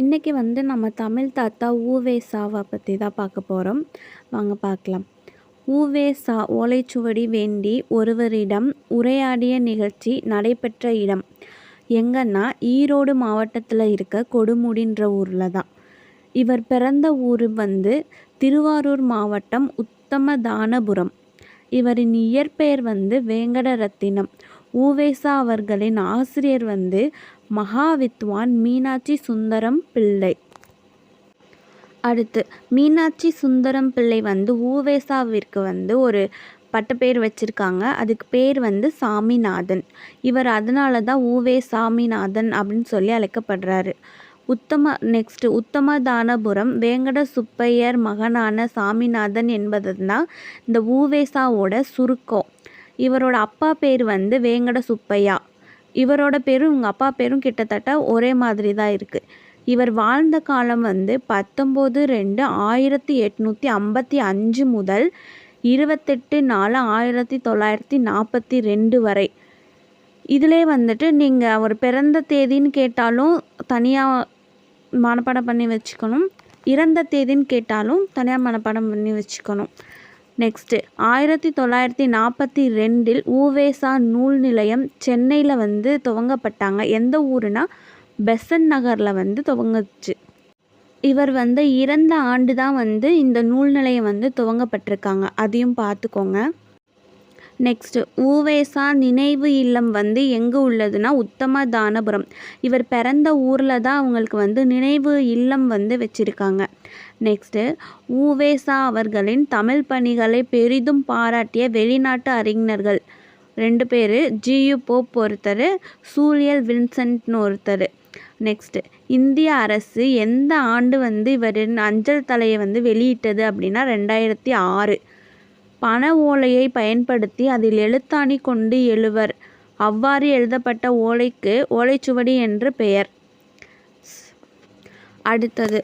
இன்றைக்கி வந்து நம்ம தமிழ் தாத்தா ஊவேசாவை பற்றி தான் பார்க்க போகிறோம் வாங்க பார்க்கலாம். ஊவேசா ஓலைச்சுவடி வேண்டி ஒருவரிடம் உரையாடிய நிகழ்ச்சி நடைபெற்ற இடம். எங்கன்னா ஈரோடு மாவட்டத்தில் இருக்க கொடுமுடின்ற ஊரில் தான். இவர் பிறந்த ஊர் வந்து திருவாரூர் மாவட்டம் உத்தமதானபுரம். இவரின் இயற்பெயர் வந்து வேங்கடரத்தினம். ஊவேசா அவர்களின் ஆசிரியர் வந்து மகாவித்வான் மீனாட்சி சுந்தரம் பிள்ளை. அடுத்து மீனாட்சி சுந்தரம் பிள்ளை வந்து ஊவேசாவிற்கு வந்து ஒரு பட்டப்பேர் வச்சுருக்காங்க. அதுக்கு பேர் வந்து சாமிநாதன். இவர் அதனால தான் ஊவே சாமிநாதன் அப்படின்னு சொல்லி அழைக்கப்படுறாரு. உத்தம நெக்ஸ்ட்டு உத்தமதானபுரம் வேங்கட சுப்பையர் மகனான சாமிநாதன் என்பது தான் இந்த ஊவேசாவோட சுருக்கம். இவரோட அப்பா பேர் வந்து வேங்கட சுப்பையா இவரோட பேரும் இவங்க அப்பா பேரும் கிட்டத்தட்ட ஒரே மாதிரி தான் இருக்குது இவர் வாழ்ந்த காலம் வந்து பத்தொம்போது ரெண்டு ஆயிரத்தி எட்நூற்றி ஐம்பத்தி அஞ்சு முதல் இருபத்தெட்டு நாலு ஆயிரத்தி தொள்ளாயிரத்தி நாற்பத்தி ரெண்டு வரை. இதிலே வந்துட்டு நீங்கள் அவர் பிறந்த தேதின்னு கேட்டாலும் தனியாக மனப்பாடம் பண்ணி வச்சுக்கணும். இறந்த தேதின்னு கேட்டாலும் தனியாக மனப்பாடம் பண்ணி வச்சுக்கணும். நெக்ஸ்ட்டு. ஆயிரத்தி தொள்ளாயிரத்தி நாற்பத்தி ரெண்டில் ஊவேசா நூல் நிலையம் சென்னையில் வந்து துவங்கப்பட்டாங்க. எந்த ஊருனா பெசன் நகரில் வந்து துவங்குச்சு. இவர் வந்து இறந்த ஆண்டு தான் வந்து இந்த நூல் நிலையம் வந்து துவங்கப்பட்டிருக்காங்க. அதையும் பார்த்துக்கோங்க. நெக்ஸ்ட்டு ஊவேசா நினைவு இல்லம் வந்து எங்கே உள்ளதுன்னா உத்தம தானபுரம். இவர் பிறந்த ஊரில் தான் அவங்களுக்கு வந்து நினைவு இல்லம் வந்து வச்சுருக்காங்க. நெக்ஸ்ட்டு ஊவேசா அவர்களின் தமிழ் பணிகளை பெரிதும் பாராட்டிய வெளிநாட்டு அறிஞர்கள். ரெண்டு பேர் ஜியு போப் ஒருத்தர் சூழியல் வின்சென்ட்னு ஒருத்தர். நெக்ஸ்ட்டு இந்திய அரசு எந்த ஆண்டு வந்து இவரின் அஞ்சல் தலையை வந்து வெளியிட்டது அப்படின்னா ரெண்டாயிரத்தி ஆறு. பண ஓலையை பயன்படுத்தி அதில் எழுத்தாணி கொண்டு எழுவர். அவ்வாறு எழுதப்பட்ட ஓலைக்கு ஓலைச்சுவடி என்று பெயர். அடுத்தது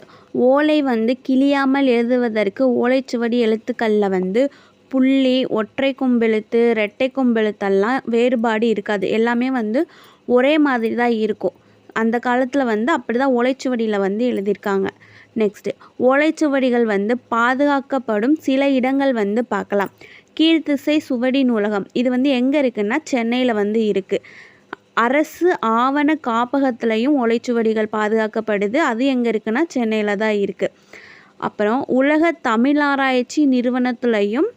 ஓலை வந்து கிழியாமல் எழுதுவதற்கு ஓலைச்சுவடி எழுத்துக்களில் வந்து புள்ளி ஒற்றை கும்பெழுத்து ரெட்டை கும்பெழுத்தெல்லாம் வேறுபாடு இருக்காது. எல்லாமே வந்து ஒரே மாதிரி தான் இருக்கும். அந்த காலத்தில் வந்து அப்படி தான் ஓலைச்சுவடியில் வந்து எழுதியிருக்காங்க. நெக்ஸ்ட்டு ஓலைச்சுவடிகள் வந்து பாதுகாக்கப்படும் சில இடங்கள் வந்து பார்க்கலாம். கீழ்த்திசை சுவடி நூலகம். இது வந்து எங்கே இருக்குன்னா சென்னையில் வந்து இருக்குது அரசு ஆவண காப்பகத்துலேயும் ஓலைச்சுவடிகள் பாதுகாக்கப்படுது. அது எங்கே இருக்குன்னா சென்னையில் தான் இருக்குது அப்புறம் உலக தமிழாராய்ச்சி நிறுவனத்துலேயும்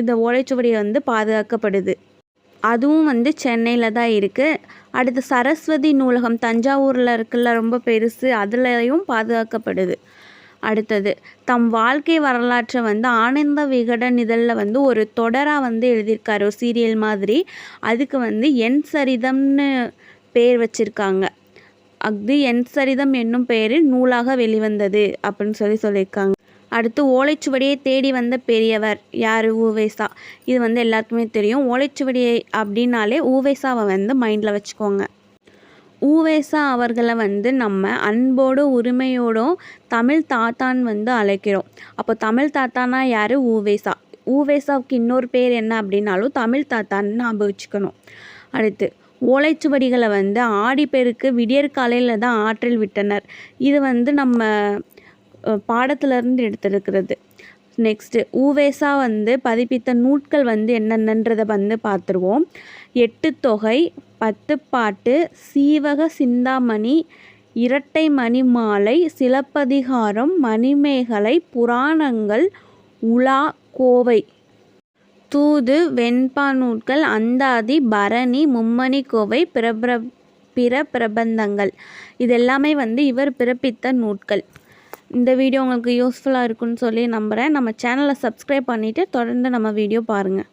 இந்த ஓலைச்சுவடி வந்து பாதுகாக்கப்படுது. அதுவும் வந்து சென்னையில் தான் இருக்குது அடுத்து சரஸ்வதி நூலகம் தஞ்சாவூரில் இருக்குல்ல ரொம்ப பெருசு. அதுலேயும் பாதுகாக்கப்படுது. அடுத்தது தம் வாழ்க்கை வரலாற்றை வந்து ஆனந்த விகடன் இதழில் வந்து ஒரு தொடராக வந்து எழுதியிருக்காரு ஒரு சீரியல் மாதிரி. அதுக்கு வந்து என் சரிதம்னு பேர் வச்சுருக்காங்க. அஃது என் சரிதம் என்னும் பெயரில் நூலாக வெளிவந்தது அப்படின்னு சொல்லி சொல்லியிருக்காங்க. அடுத்து ஓலைச்சுவடியை தேடி வந்த பெரியவர் யார்? ஊவேசா. இது வந்து எல்லாருக்குமே தெரியும். ஓலைச்சுவடியை அப்படின்னாலே ஊவேசாவை வந்து மைண்டில் வச்சுக்கோங்க. ஊவேசா அவர்களை வந்து நம்ம அன்போடும் உரிமையோடும் தமிழ் தாத்தான் வந்து அழைக்கிறோம். அப்போ தமிழ் தாத்தானா யார்? ஊவேசா. ஊவேசாவுக்கு இன்னொரு பேர் என்ன அப்படின்னாலும் தமிழ் தாத்தான்னு ஞாபகம் வச்சுக்கணும் அடுத்து ஓலைச்சுவடிகளை வந்து ஆடிப்பெருக்கு விடியற்காலையில் தான் ஆற்றில் விட்டனர். இது வந்து நம்ம பாடத்துலேருந்து எடுத்திருக்கிறது. நெக்ஸ்ட்டு ஊவேசா வந்து பதிப்பித்த நூட்கள் வந்து என்னென்னன்றதை வந்து பார்த்துருவோம். எட்டு தொகை பத்து பாட்டு சீவக சிந்தாமணி இரட்டை மணி மாலை சிலப்பதிகாரம் மணிமேகலை புராணங்கள் உலா கோவை. தூது வெண்பா நூட்கள் அந்தாதி பரணி மும்மணி கோவை பிரபிர பிற பிரபந்தங்கள். இதெல்லாமே வந்து இவர் பிறப்பித்த நூட்கள். இந்த வீடியோ உங்களுக்கு யூஸ்ஃபுல்லாக இருக்குன்னு சொல்லி நம்புகிறேன் நம்ம சேனலை சப்ஸ்கிரைப் பண்ணிவிட்டு தொடர்ந்து நம்ம வீடியோ பாருங்கள்